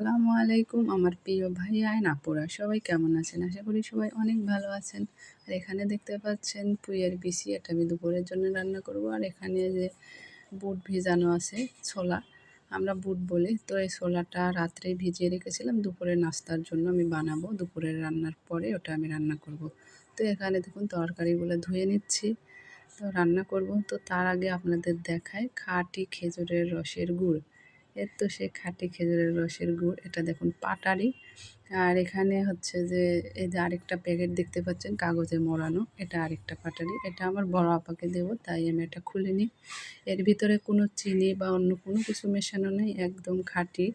আসসালামু আলাইকুম আমার প্রিয় ভাই আইন আপুরা, সবাই কেমন আছেন? আশা করি সবাই অনেক ভালো আছেন। আর এখানে দেখতে পাচ্ছেন পুইয়ের বিসি, এটা আমি দুপুরের জন্য রান্না করব। আর এখানে যে বুট ভিজানো আছে, ছোলা, আমরা বুট বলি। তো এই ছোলাটা রাত্রে ভিজিয়ে রেখেছিলাম দুপুরের নাস্তার জন্য আমি বানাবো। দুপুরের রান্নার পরে ওটা আমি রান্না করব। তো এখানে দেখুন তরকারিগুলো ধুয়ে নিচ্ছি, তো রান্না করব। তো তার আগে আপনাদের দেখায় খাটি খেজুরের রসের গুড়। এর তো সে খাঁটি খেজুরের রসের গুড়, এটা দেখুন পাটারি। আর এখানে হচ্ছে যে, এই যে আরেকটা প্যাকেট দেখতে পাচ্ছেন, কাগজে মোড়ানো, এটা আরেকটা পাটারি। এটা আমার বড় আপাকে দেব, তাই আমি এটা খুলে নিই। এর ভিতরে কোনো চিনি বা অন্য কোনো কিছু মেশানো নেই, একদম খাঁটি।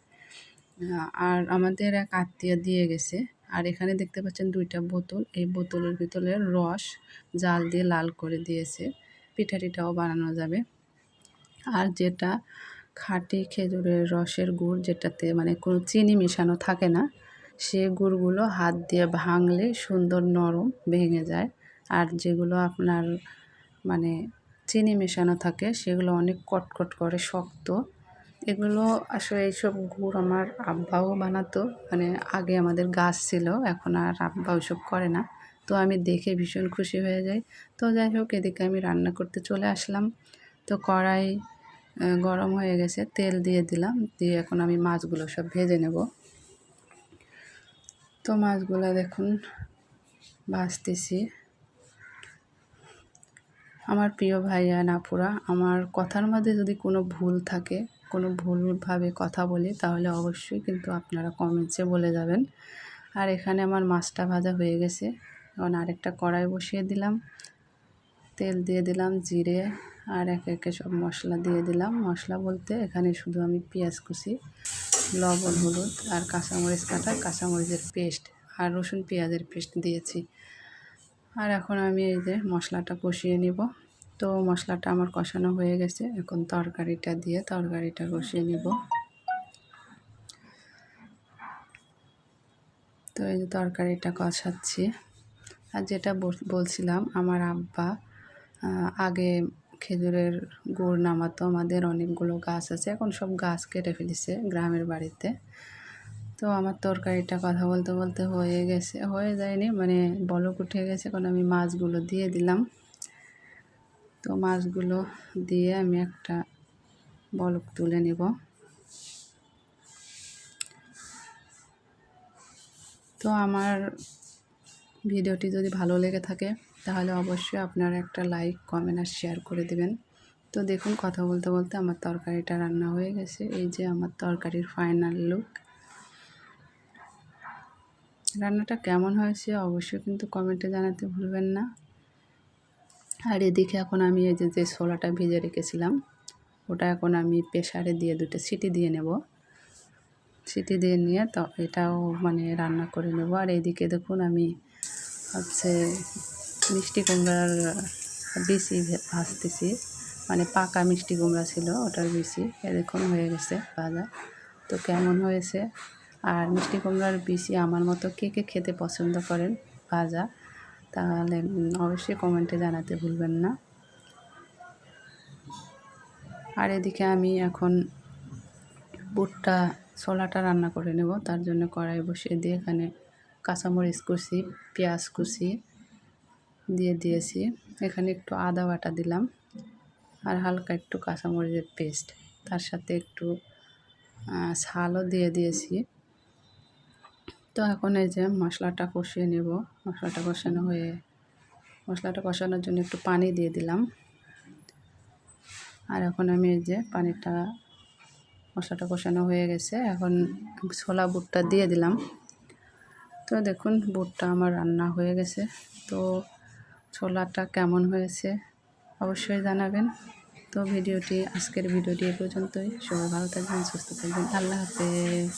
আর আমাদের এক আত্মীয় দিয়ে গেছে। আর এখানে দেখতে পাচ্ছেন দুইটা বোতল। এই বোতলের ভিতরে রস, জাল দিয়ে লাল করে দিয়েছে। পিঠাটিটাও বানানো যাবে। আর যেটা খাঁটি খেজুরের রসের গুড় যেটাতে মানে কোনো চিনি মেশানো থাকে না, সে গুড়গুলো হাত দিয়ে ভাঙলে সুন্দর নরম ভেঙে যায়। আর যেগুলো আপনার মানে চিনি মেশানো থাকে, সেগুলো অনেক কটকট করে, শক্ত। এগুলো আসলে এইসব গুড় আমার আব্বাও বানাতো মানে আগে আমাদের গাছ ছিল, এখন আর আব্বা ওইসব করে না। তো আমি দেখে ভীষণ খুশি হয়ে যাই। তো যাই হোক, এদিকে আমি রান্না করতে চলে আসলাম। তো কড়াই গরম হয়ে গেছে, তেল দিয়ে দিলাম, দিয়ে এখন আমি মাছগুলো সব ভেজে নেব। তো মাছগুলো দেখুন, ভাজতেছি। আমার প্রিয় ভাইয়া নাপুরা আমার কথার মধ্যে যদি কোনো ভুল থাকে, কোনো ভুলভাবে কথা বলি, তাহলে অবশ্যই কিন্তু আপনারা কমেন্টসে বলে যাবেন। আর এখানে আমার মাছটা ভাজা হয়ে গেছে। এখন আরেকটা কড়াই বসিয়ে দিলাম। তেল দিয়ে দিলাম, জিরে আর একে একে সব মশলা দিয়ে দিলাম। মশলা বলতে এখানে শুধু আমি পেঁয়াজ কুচি, লবণ, হলুদ আর কাঁচামরিচ কাটা, কাঁচামরিচের পেস্ট আর রসুন পেঁয়াজের পেস্ট দিয়েছি। আর এখন আমি এই যে মশলাটা কষিয়ে নিব। তো মশলাটা আমার কষানো হয়ে গেছে। এখন তরকারিটা দিয়ে তরকারিটা কষিয়ে নিব। তো এই যে তরকারিটা কষাচ্ছি। আর যেটা বলছিলাম, আমার আব্বা আগে খেজুরের গুড় নামাতো, আমাদের অনেকগুলো গাছ আছে, এখন সব গাছ কেটে ফেলেছে গ্রামের বাড়িতে। তো আমার তরকারিটা কথা বলতে বলতে হয়ে গেছে, হয়ে যায়নি মানে বলক উঠে গেছে কারণ আমি মাছগুলো দিয়ে দিলাম। তো মাছগুলো দিয়ে আমি একটা বলক তুলে নেব। তো আমার ভিডিওটি যদি ভালো লেগে থাকে তাহলে অবশ্যই আপনারা একটা লাইক কমেন্ট আর শেয়ার করে দেবেন। তো দেখুন, কথা বলতে বলতে আমার তরকারিটা রান্না হয়ে গেছে। এই যে আমার তরকারির ফাইনাল লুক রান্নাটা কেমন হয়েছে অবশ্যই কিন্তু কমেন্টে জানাতে ভুলবেন না। আর এদিকে এখন আমি এই যে যে ছোলাটা ভেজে রেখেছিলাম, ওটা এখন আমি প্রেশারে দিয়ে দুটো সিটি দিয়ে নেব। সিটি দিয়ে নিয়ে তো, এটাও মানে রান্না করে নেব। আর এইদিকে দেখুন, আমি হচ্ছে মিষ্টি কুমড়ার বিচি ভাজতেছি। মানে পাকা মিষ্টি কুমড়া ছিল, ওটার বিচি এরকম হয়ে গেছে ভাজা। তো কেমন হয়েছে? আর মিষ্টি কুমড়ার বিচি আমার মতো কে কে খেতে পছন্দ করেন ভাজা, তাহলে অবশ্যই কমেন্টে জানাতে ভুলবেন না। আর এদিকে আমি এখন বুটটা ছোলাটা রান্না করে নেব। তার জন্য কড়াই বসিয়ে দিয়ে এখানে কাঁচামরিচ কুচি, পেঁয়াজ কুচি দিয়ে দিয়েছি। এখানে একটু আদা বাটা দিলাম আর হালকা একটু কাঁচামরিচের পেস্ট। তার সাথে একটু ছালও দিয়ে দিয়েছি। তো এখন এই যে মশলাটা কষিয়ে নেব। মশলাটা কষানো হয়ে, মশলাটা কষানোর জন্য একটু পানি দিয়ে দিলাম। আর এখন আমি এই যে পানিটা, মশলাটা কষানো হয়ে গেছে। এখন ছোলা বুটটা দিয়ে দিলাম। তো দেখুন, বুটটা আমার রান্না হয়ে গেছে। তো ছোলাটা কেমন হয়েছে অবশ্যই জানাবেন। তো ভিডিওটি, আজকের ভিডিওটি এ পর্যন্তই। সবাই ভালো থাকবেন, সুস্থ থাকবেন। আল্লাহ হাফেজ।